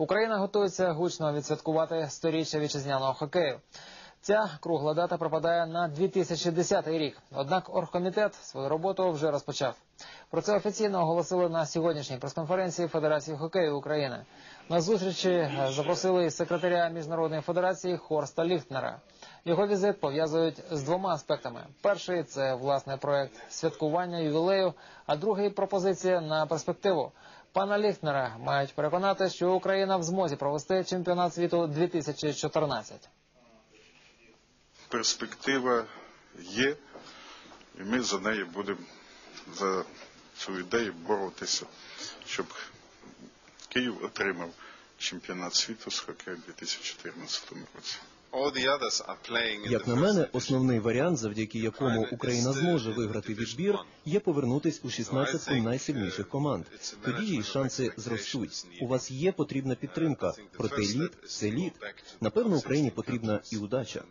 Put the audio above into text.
Україна готується гучно відсвяткувати сторіччя вітчизняного хокею. Ця кругла дата припадає на 2010 рік. Однак оргкомітет свою роботу вже розпочав. Про це офіційно оголосили на сьогоднішній прес-конференції Федерації хокею України. На зустрічі запросили секретаря міжнародної федерації Хорста Ліхтнера. Його візит пов'язують з двома аспектами: перший це власне проект святкування ювілею, а другий пропозиція на перспективу. Пана Ліхтнера мають переконати, що Україна в змозі провести чемпіонат світу 2014. Перспектива є, і ми за неї будемо за цю ідею боротися, щоб Київ отримав чемпіонат світу з хокею у 2014 році. Як на мене, основний варіант, завдяки якому Україна зможе виграти відбір, є повернутись у 16 найсильніших команд. Тоді її шанси зростуть. У вас є потрібна підтримка, проте лід це лід. Напевно, Україні потрібна і удача.